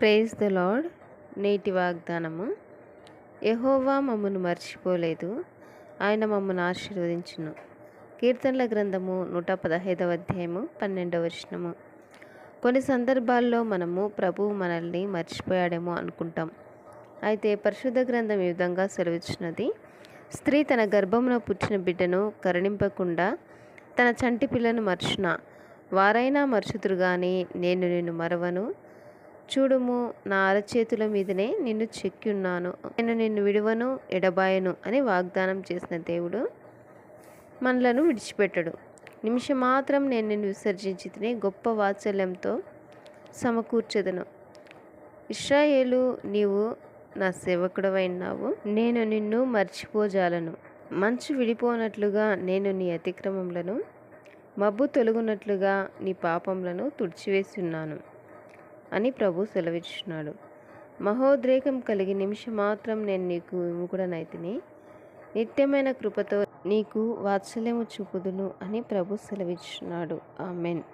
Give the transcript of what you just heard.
Praise the lord నేటి వాగ్దానము. యహోవా మమ్మను మర్చిపోలేదు. ఆయన మమ్మను ఆశీర్వదించును. కీర్తనల గ్రంథము నూట పదహైదవ అధ్యాయము పన్నెండవ వచనము. కొన్ని సందర్భాల్లో మనము ప్రభువు మనల్ని మర్చిపోయాడేమో అనుకుంటాం. అయితే పరిశుద్ధ గ్రంథం ఈ విధంగా సెలవిచ్చినది. స్త్రీ తన గర్భమున పుట్టిన బిడ్డను కరుణింపకుండా తన చంటి పిల్లను మర్చున? వారైనా మర్చుతురు కానీ నేను నిన్ను మరవను. చూడుము నా అరచేతుల మీదనే నిన్ను చెక్కిన్నాను నేను నిన్ను విడువను ఎడబాయను అని వాగ్దానం చేసిన దేవుడు మనలను విడిచిపెట్టడు. నిమిషం మాత్రం నేను నిన్ను విసర్జించి తిని గొప్ప వాత్సల్యంతో సమకూర్చదను. ఇస్రాయేలు నీవు నా సేవకుడవైనావు. నేను నిన్ను మర్చిపోజాలను. మంచు విడిపోనట్లుగా నేను నీ అతిక్రమములను మబ్బు తొలగునట్లుగా నీ పాపములను తుడిచివేసి ఉన్నాను అని ప్రభు సెలవిచ్చినాడు. మహోద్రేకం కలిగి నిమిషం మాత్రం నేను నీకు విముకుడనైతిని. నిత్యమైన కృపతో నీకు వాత్సల్యము చూపుదును అని ప్రభు సెలవిచ్చున్నాడు ఆమెన్.